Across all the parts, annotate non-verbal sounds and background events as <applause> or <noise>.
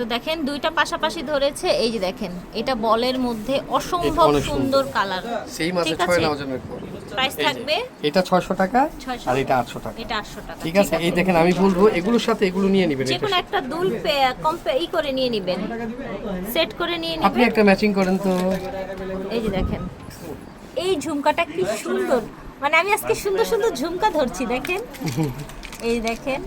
তো দেখেন দুইটা পাশাপাশি ধরেছে এই যে দেখেন এটা বলের মধ্যে অসম্ভব সুন্দর। কালার। সেই ওজনের পর প্রাইস থাকবে এটা ছয়শো টাকা আর এটা আটশো টাকা। এটা আটশো টাকা ঠিক আছে? এই দেখেন আমি বলব এগুলোর সাথে এগুলো নিয়ে নেবেন যে কোনো একটা দুল কম্পে ই করে নিয়ে নেবেন। সেট করে নিয়ে নেবেন। আপনি একটা ম্যাচিং করেন তো। এই যে দেখেন এই ঝুমকাটা কি সুন্দর। মানে আমি আজকে সুন্দর সুন্দর ঝুমকা ধরছি দেখেন। <laughs> এই দেখেন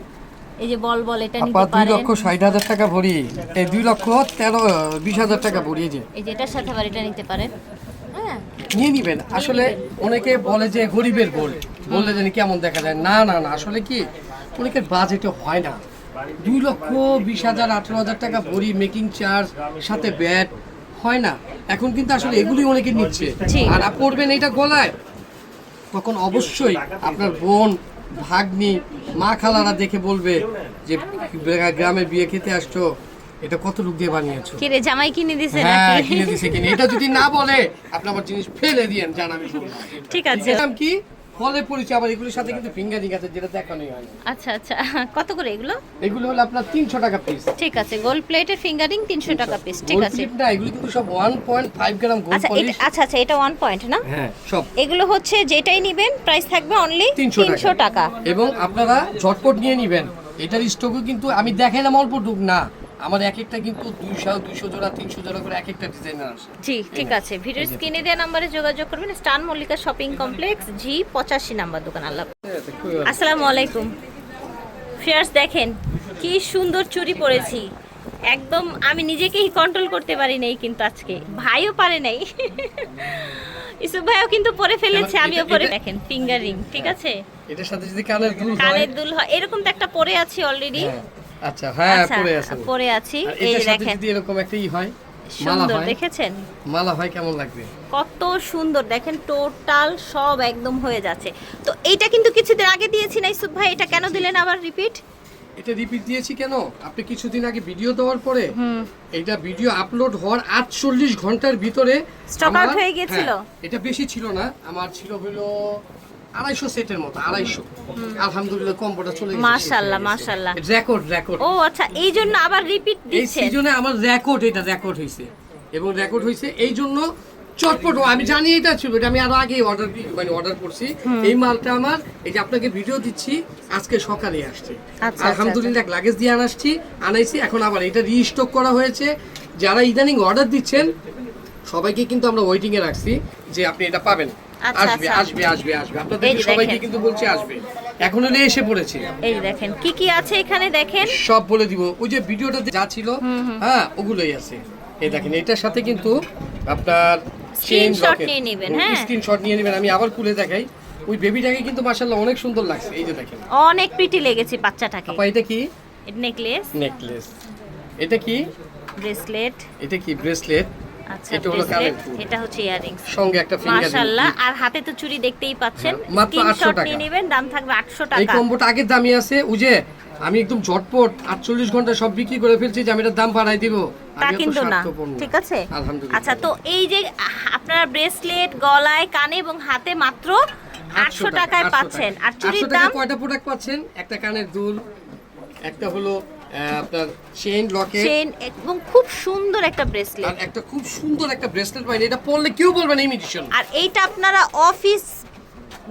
এই যে বল বল এটা নিতে পারেন। লক্ষ ষাট হাজার টাকা ভরি এই দুই লক্ষ তেরো বিশ হাজার টাকা ভরি যে। এই যে এটার সাথে আবার এটা নিতে পারেন। হ্যাঁ। নিয়ে নিবেন। আসলে অনেকে বলে যে গরিবের গোল। বললে জানি কেমন দেখা যায়। না না না আসলে কি? অনেকের বাজেটে হয় না। দুই লক্ষ বিশ হাজার আঠেরো হাজার টাকা ভরি মেকিং চার্জ সাথে ব্যাট হয় না। এখন কিন্তু আসলে এগুলি অনেকে নিচ্ছে। আর পড়বেন এটা গলায়। তখন অবশ্যই আপনার বোন ভাগ্নি মা খালারা দেখে বলবে যে গ্রামে বিয়ে খেতে আসছো এটা কত লোক দিয়ে বানিয়েছো? কিরে জামাই কিনে দিছে হ্যাঁ নাকি? কিনে দিছে কিনে এটা যদি না বলে আপনি আমার জিনিস ফেলে দিয়েন জান আমি ঠিক আছে। নাম কি? ফলে পরিচয় আবার এগুলোর সাথে কিন্তু ফিঙ্গারিং আছে যেটা দেখানোই হয় আচ্ছা আচ্ছা <laughs> কত করে এগুলো? এগুলো হলো আপনার তিনশো টাকা পিস ঠিক আছে গোল্ড প্লেটের ফিঙ্গারিং তিনশো টাকা পিস ঠিক আছে। না এগুলো কিন্তু সব one point five gram gold আচ্ছা পলিশ আচ্ছা আচ্ছা এটা ওয়ান পয়েন্ট না? হ্যাঁ সব। এগুলো হচ্ছে যেটাই নিবেন প্রাইস থাকবে অনলি 300 তিনশো টাকা। এবং আপনারা ঝটপট নিয়ে নেবেন। এটার স্টকও কিন্তু আমি দেখাইলাম অল্প ডুব না। আমার এক একটা কিন্তু দুইশো দুইশো জোড়া তিনশো জোড়া করে এক একটা ডিজাইনার আসে। জি ঠিক আছে। ভিডিও স্ক্রিনে দেওয়া নাম্বারে যোগাযোগ করবেন। স্টান মল্লিকা শপিং কমপ্লেক্স জি পঁচাশি নাম্বার দোকান আল্লাহ। আসসালামু আলাইকুম। ফিয়ার্স দেখেন কি সুন্দর চুড়ি পরেছি। একদম আমি নিজেকেই কন্ট্রোল করতে পারি নাই কিন্তু আজকে। ভাইও পারে নাই। ইসুফ ভাইও কিন্তু পরে ফেলেছে আমিও পরে দেখেন ফিঙ্গার রিং ঠিক আছে? এটার সাথে যদি কানের দুল হয় কানের দুল হয় এরকম তো একটা পরে আছি অলরেডি হ্যাঁ, আচ্ছা হ্যাঁ আচ্ছা পরে পরে আছি। এই দেখেন। যদি এরকম একটা ই হয় সুন্দর দেখেছেন? মালা হয় কেমন লাগবে? কত সুন্দর দেখেন টোটাল সব একদম হয়ে যাচ্ছে। তো এইটা কিন্তু কিছুদিন আগে দিয়েছি না ইসুফ ভাই এটা কেন দিলেন আবার রিপিট? এটা রিপিট দিয়েছি কেন? আপনি কিছুদিন আগে ভিডিও দেওয়ার পরে এটা ভিডিও আপলোড হওয়ার আটচল্লিশ ঘণ্টার ভিতরে out আমার- হয়ে গিয়েছিল? হ্যাঁ, এটা বেশি ছিল না আমার ছিল হলো আড়াইশো সেটের মতো আড়াইশো। আলহামদুলিল্লাহ কম্পোটা চলে গেছে মাশাআল্লাহ, মাশাআল্লাহ। রেকর্ড রেকর্ড ও আচ্ছা এই জন্য আবার রিপিট এই সিজনে আমার রেকর্ড এটা রেকর্ড হয়েছে এবং রেকর্ড হয়েছে এই জন্য চটপট আমি জানি এটা ছিল এটা আমি আরও আগে অর্ডার মানে অর্ডার করছি। এই মালটা আমার এই যে আপনাকে ভিডিও দিচ্ছি আজকে সকালে আসছে। আচ্ছা, আলহামদুলিল্লাহ লাগেজ দিয়ে আনাচ্ছি আনাইছি এখন আবার এটা রিস্টক করা হয়েছে। যারা ইদানিং অর্ডার দিচ্ছেন সবাইকে কিন্তু আমরা ওয়েটিং এ রাখছি যে আপনি এটা পাবেন। আচ্ছা, আসবে আচ্ছা। আসবে আসবে আসবে। আপনাদের সবাইকে কিন্তু বলছে আসবে। এখন হলে এসে পড়েছে। এই দেখেন কি কি আছে এখানে দেখেন? সব বলে দিব। ওই যে ভিডিওটা যা ছিল হ্যাঁ ওগুলোই আছে। এই দেখেন এটার সাথে কিন্তু আপনার Screenshot নিয়ে নিবেন, হ্যাঁ? স্ক্রিনশট নিয়ে নেবেন আমি আবার খুলে দেখাই। ওই বেবিটাকে কিন্তু মাশাআল্লাহ অনেক সুন্দর লাগছে এই যে দেখেন। অনেক প্রিটি লেগেছে বাচ্চাটাকে। আপা এটা কি? নেকলেস নেকলেস এটা কি? ব্রেসলেট এটা কি? ব্রেসলেট আচ্ছা এটা হলো কানের এটা হচ্ছে ইয়ারিংস সঙ্গে একটা ফিঙ্গার মাশাআল্লাহ আর হাতে তো চুড়ি দেখতেই পাচ্ছেন। হ্যাঁ, মাত্র 800 টাকা। নেবেন দাম থাকবে 800 এই কম্বোটা আগের দামি আছে ওই আমি একদম ঝটপট আটচল্লিশ ঘণ্টা সব বিক্রি করে ফেলছি যে আমি এটার দাম বাড়াই দিব। তা কিন্তু না ঠিক আছে? আচ্ছা তো এই যে আপনারা ব্রেসলেট গলায় কানে এবং হাতে মাত্র আটশো টাকায় পাচ্ছেন। আর দাম? কয়টা প্রোডাক্ট পাচ্ছেন? একটা কানের দুল একটা হলো আপনার চেইন লকেট চেন এবং খুব সুন্দর একটা ব্রেসলেট আর একটা খুব সুন্দর একটা ব্রেসলেট পাইনি এটা পরলে কেউ বলবে না ইমিটেশন আর এইটা আপনারা অফিস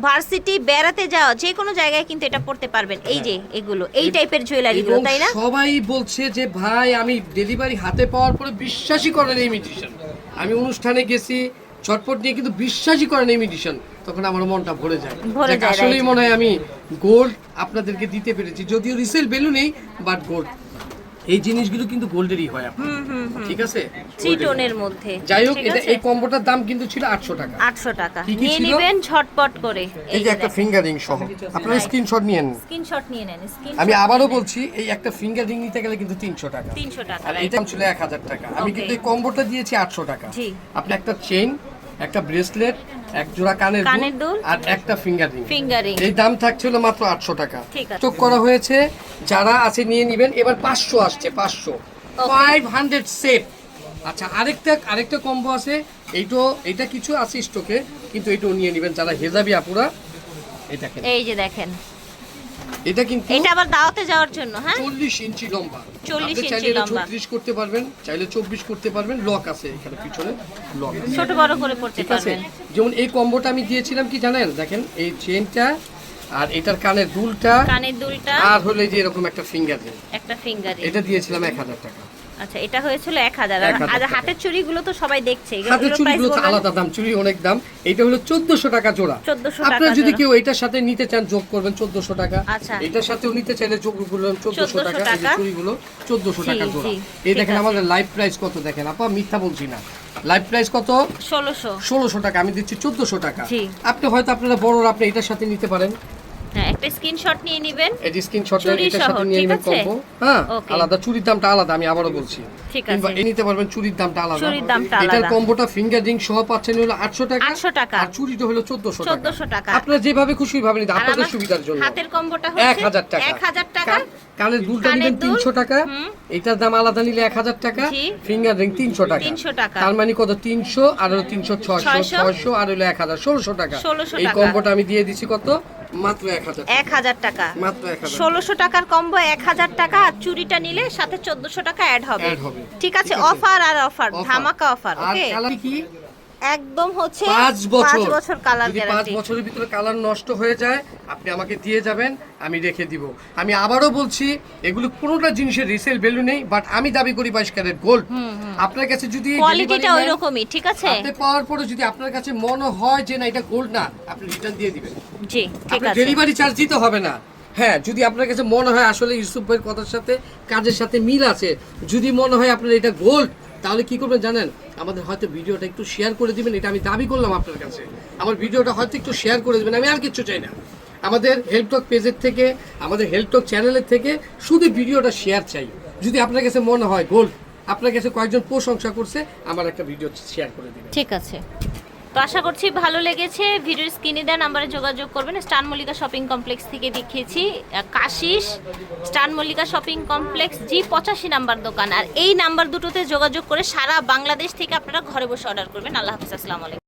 ভার্সিটি বেড়াতে যাওয়া যে কোনো জায়গায় কিন্তু এটা পড়তে পারবেন। এই যে এগুলো এই টাইপের জুয়েলারিগুলো তাই না? সবাই বলছে যে ভাই আমি ডেলিভারি হাতে পাওয়ার পরে বিশ্বাসই করেন ইমিটেশন আমি অনুষ্ঠানে গেছি চটপট নিয়ে কিন্তু বিশ্বাসই করেন ইমিটেশন তখন আমার মনটা ভরে যায়। আসলেই মনে হয় আমি গোল্ড আপনাদেরকে দিতে পেরেছি। যদিও রিসেল ভ্যালু নেই বাট গোল্ড এই জিনিসগুলো কিন্তু গোল্ডেরই হয় আপনার। ঠিক আছে? থ্রি Gold এরই। টোনের মধ্যে। যাই হোক এটা এই কম্বোটার দাম কিন্তু ছিল আটশো টাকা। আটশো টাকা। কি কি নিয়ে নেবেন ঝটপট করে। এই যে একটা ফিঙ্গারিং সহ। আপনারা স্ক্রিনশট নিয়ে নেন। স্ক্রিনশট নিয়ে নেন স্ক্রিন আমি আবারও বলছি এই একটা ফিঙ্গার রিং নিতে গেলে কিন্তু তিনশো টাকা। তিনশো টাকা আর এটা ছিল এক হাজার টাকা। আমি কিন্তু এই কম্বোটা দিয়েছি আটশো টাকা। জি। আপনি একটা চেইন একটা ব্রেসলেট এক জোড়া কানের কানের দুল। আর একটা ফিঙ্গার রিং ফিঙ্গারিং এই দাম থাকছিল মাত্র আটশো টাকা। চোখ স্টক করা হয়েছে যারা আছে নিয়ে নিবেন এবার পাঁচশো আসছে পাঁচশো। ফাইভ হান্ড্রেড সেট আচ্ছা আরেকটা আরেকটা কম্বো আছে। এইটো এটা কিছু আছে স্টকে কিন্তু এইটাও নিয়ে নেবেন যারা হেজাবি আপুরা এটা এই যে দেখেন। এটা কিন্তু এটা আবার দাওয়াতে যাওয়ার জন্য হ্যাঁ? চল্লিশ ইঞ্চি লম্বা। 40 ইঞ্চি লম্বা। 36 করতে পারবেন চাইলে চব্বিশ করতে পারবেন লক আছে এখানে পিছনে লক আছে। ছোট বড় করে পড়তে পারবেন। যেমন এই কম্বোটা আমি দিয়েছিলাম কি জানেন? দেখেন এই চেনটা আর এটার কানের দুলটা কানের দুলটা আর হলে যে এরকম একটা ফিঙ্গার একটা ফিঙ্গার এটা দিয়েছিলাম এক হাজার টাকা। আচ্ছা এটা হয়েছিল এক হাজার। আর হাতের চুড়িগুলো তো সবাই দেখছে। হাতের চুড়িগুলো তো আলাদা দাম চুড়ি অনেক দাম। এটা হলো চোদ্দশো টাকা জোড়া। 1400 টাকা আপনারা যদি কেউ এটার সাথে নিতে চান যোগ করবেন চোদ্দশো টাকা। আচ্ছা। এটার সাথেও নিতে চাইলে যোগ করবেন চোদ্দশো টাকা। এই চুড়িগুলো চোদ্দশো টাকা জোড়া। এই দেখেন আমাদের লাইভ প্রাইস কত দেখেন। আপা মিথ্যা বলছি না। লাইভ প্রাইস কত? ষোলোশো। ষোলোশো টাকা। আমি দিচ্ছি চোদ্দশো টাকা। আপনি হয়তো আপনারা বড়রা আপনি এটার সাথে নিতে পারেন। স্ক্রিনশট নিয়ে নেবেন। এই স্ক্রিনশট চুড়ি এটার সাথে নিয়ে নেবেন কম্বো হ্যাঁ আলাদা চুরির দামটা আলাদা আমি আবারও বলছি। ঠিক আছে। নিতে পারবেন চুরির দামটা আলাদা। চুড়ির দামটা এটার কম্বোটা ফিঙ্গার রিং সহ পাচ্ছেন হলো 800 টাকা। 800 টাকা। আর চুরিটা হলো 1400 টাকা। 1400 টাকা। আপনারা যেভাবে খুশি ভাবে নিতে আপনাদের সুবিধার জন্য। হাতের কম্বোটা হচ্ছে 1000 টাকা। 1000 টাকা। কান- কানের দুলটা নেবেন 300 টাকা। এটার দাম আলাদা নিলে 1000 টাকা। ফিঙ্গার রিং 300 টাকা। 300 টাকা। তার মানে কত? 300 আর হলো 300 600 600 600 আর হলো 1000 1600 টাকা। এই কম্বোটা আমি দিয়ে দিছি কত? মাত্র 1000 টাকা। মাত্র 1000 ষোলোশো টাকার কম্বো এক হাজার টাকা আর চুরিটা নিলে সাথে 1400 টাকা অ্যাড হবে। ঠিক আছে অফার আর অফার। ধামাকা অফার ওকে আর কি? একদম হচ্ছে পাঁচ বছর। পাঁচ বছর কালার যদি পাঁচ বছরের ভিতরে কালার নষ্ট হয়ে যায় আপনি আমাকে দিয়ে যাবেন আমি রেখে দিব। আমি আবারও বলছি এগুলো কোনোটা জিনিসের রিসেল ভ্যালু নেই বাট আমি দাবি করি বাইশ ক্যারেট গোল্ড আপনার কাছে যদি কোয়ালিটিটা ওই রকমই ঠিক আছে? আপনি পাওয়ার পরে যদি আপনার কাছে মনে হয় যে না এটা গোল্ড না আপনি রিটার্ন দিয়ে দিবেন। জি ঠিক আছে। ডেলিভারি চার্জ দিতে হবে না। হ্যাঁ যদি আপনার কাছে মনে হয় আসলে ইউসুফ ভাইয়ের কথার সাথে কাজের সাথে মিল আছে যদি মনে হয় আপনার এটা গোল্ড তাহলে কি করবেন জানেন? আমাদের হয়তো ভিডিওটা একটু শেয়ার করে দিবেন, এটা আমি দাবি করলাম আপনার কাছে। আমার ভিডিওটা হয়তো একটু শেয়ার করে দেবেন, আমি আর কিছু চাই না। আমাদের হেল্পটক পেজের থেকে, আমাদের হেল্পটক চ্যানেলের থেকে শুধু ভিডিওটা শেয়ার চাই। যদি আপনার কাছে মনে হয় গোল্ড আপনার কাছে কয়েকজন প্রশংসা করছে, আমার একটা ভিডিও শেয়ার করে দিবেন। ঠিক আছে। তো আশা করছি ভালো লেগেছে। ভিডিওর স্ক্রিনে দেওয়া নাম্বারে যোগাযোগ করবেন। স্টান মল্লিকা শপিং কমপ্লেক্স থেকে দেখিয়েছি। কাশিস স্টান মল্লিকা শপিং কমপ্লেক্স জি, পঁচাশি নাম্বার দোকান। আর এই নাম্বার দুটোতে যোগাযোগ করে সারা বাংলাদেশ থেকে আপনারা ঘরে বসে অর্ডার করবেন। আল্লাহ হাফিজ, আসসালামু আলাইকুম।